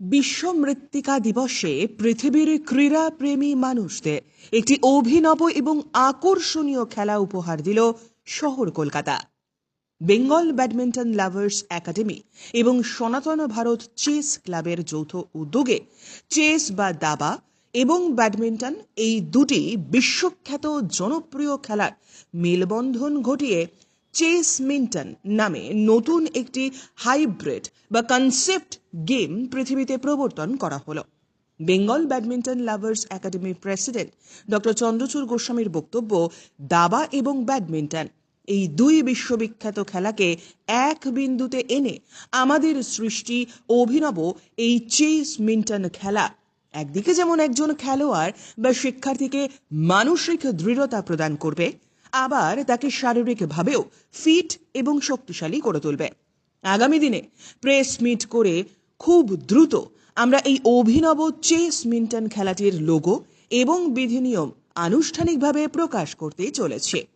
বিশ্ব মৃত্তিকা দিবসে পৃথিবীর ক্রীড়াপ্রেমী মানুষদের একটি অভিনব এবং আকর্ষণীয় খেলা উপহার দিল শহর Kolkata. Bengal badminton lovers academy এবং সনাতন ভারত চেস ক্লাবের যৌথ উদ্যোগে চেস বা দাবা এবং ব্যাডমিন্টন এই দুটি বিশ্বখ্যাত জনপ্রিয় খেলার মেলবন্ধন ঘটিয়ে চেস মিন্টন নামে নতুন একটি হাইব্রিড বা কনসেপ্ট গেম পৃথিবীতে প্রবর্তন করা হলো। বেঙ্গল ব্যাডমিন্টন লাভার্স একাডেমির প্রেসিডেন্ট ডক্টর চন্দ্রচূড় গোস্বামীর বক্তব্য, দাবা এবং ব্যাডমিন্টন, এই দুই বিশ্ববিখ্যাত খেলাকে এক বিন্দুতে এনে আমাদের সৃষ্টি অভিনব এই চেস মিন্টন খেলা। একদিকে যেমন একজন খেলোয়াড় বা শিক্ষার্থীকে মানসিক দৃঢ়তা প্রদান করবে আবার তাকে শারীরিকভাবেও ফিট এবং শক্তিশালী করে তুলবে। আগামী দিনে প্রেস মিট করে খুব দ্রুত আমরা এই অভিনব চেস মিন্টন খেলাটির লোগো এবং বিধিনিয়ম আনুষ্ঠানিকভাবে প্রকাশ করতে চলেছে।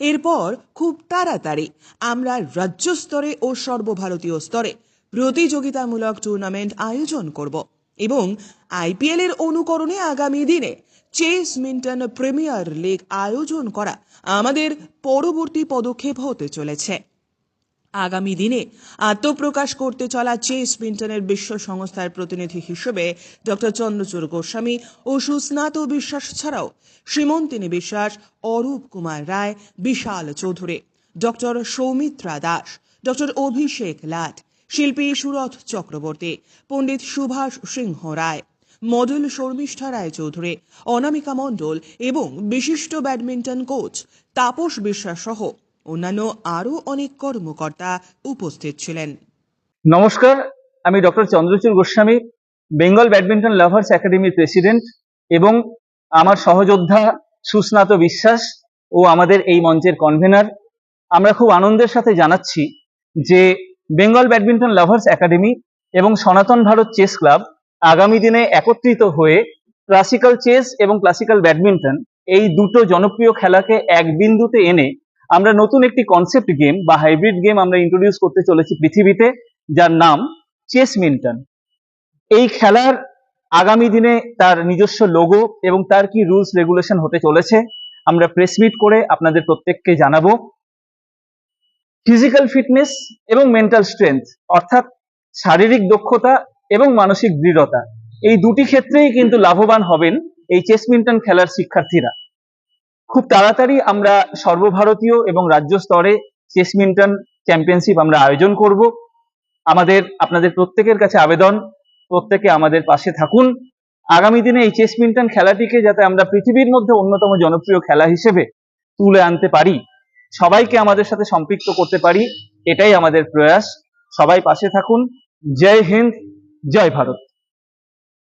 এরপর খুব তাড়াতাড়ি আমরা রাজ্য স্তরে ও সর্বভারতীয় স্তরে প্রতিযোগিতামূলক টুর্নামেন্ট আয়োজন করব এবং আইপিএল এর অনুকরণে আগামী দিনে চেস মিন্টন প্রিমিয়ার লিগ আয়োজন করা আমাদের পরবর্তী পদক্ষেপ হতে চলেছে। আগামী দিনে আত্মপ্রকাশ করতে চলা চেস মিন্টনের বিশ্ব সংস্থার প্রতিনিধি হিসেবে ডক্টর চন্দ্রচূড় গোস্বামী ও সুস্নাত বিশ্বাস ছাড়াও শ্রীমন্তিনী বিশ্বাস, অরূপ কুমার রায়, বিশাল চৌধুরী, ডক্টর সৌমিত্রা দাস, ডক্টর অভিষেক লাট, শিল্পী সুরথ চক্রবর্তী, পণ্ডিত সুভাষ সিংহ রায়। মডেল শর্মিষ্ঠা রায় চৌধুরী অনামিকা মণ্ডল এবং বিশিষ্ট ব্যাডমিন্টন কোচ তাপস বিশ্বাস সহ অন্যান্য আরও অনেক কর্মকর্তা উপস্থিত ছিলেন। নমস্কার, আমি doctor Chandrachur Goswami, Bengal badminton lovers একাডেমির প্রেসিডেন্ট এবং আমার সহযোদ্ধা সুস্নাত বিশ্বাস ও আমাদের এই মঞ্চের কনভেনার। আমরা খুব আনন্দের সাথে জানাচ্ছি যে বেঙ্গল ব্যাডমিন্টন লাভার্স একাডেমি এবং সনাতন ভারত চেস ক্লাব আগামী দিনে একত্রিত হয়ে ক্লাসিক্যাল চেস এবং ক্লাসিক্যাল ব্যাডমিন্টন এই দুটো জনপ্রিয় খেলাকে এক বিন্দুতে এনে আমরা নতুন একটি কনসেপ্ট গেম বা হাইব্রিড গেম আমরা ইন্ট্রোডিউস করতে চলেছি পৃথিবীতে, যার নাম চেস মিন্টন এই খেলার আগামী দিনে তার নিজস্ব লোগো এবং তার কি রুলস রেগুলেশন হতে চলেছে আমরা প্রেস মিট করে আপনাদের প্রত্যেককে জানাব। ফিজিক্যাল ফিটনেস এবং মেন্টাল স্ট্রেংথ অর্থাৎ শারীরিক দক্ষতা এবং মানসিক দৃঢ়তা। এই দুটি ক্ষেত্রেই কিন্তু লাভবান হবেন এই চেস মিন্টন খেলার শিক্ষার্থীরা। খুব তাড়াতাড়ি আমরা সর্বভারতীয় এবং রাজ্য স্তরে চেস মিন্টন চ্যাম্পিয়নশিপ আমরা আয়োজন করব। আমাদের, আপনাদের প্রত্যেকের কাছে আবেদন, প্রত্যেকে আমাদের পাশে থাকুন। আগামী দিনে এই চেস মিন্টন খেলাটিকে যাতে আমরা পৃথিবীর মধ্যে অন্যতম জনপ্রিয় খেলা হিসেবে তুলে আনতে পারি, সবাইকে আমাদের সাথে সম্পৃক্ত করতে পারি, এটাই আমাদের প্রয়াস। সবাই পাশে থাকুন। জয় হিন্দ। জয় ভারত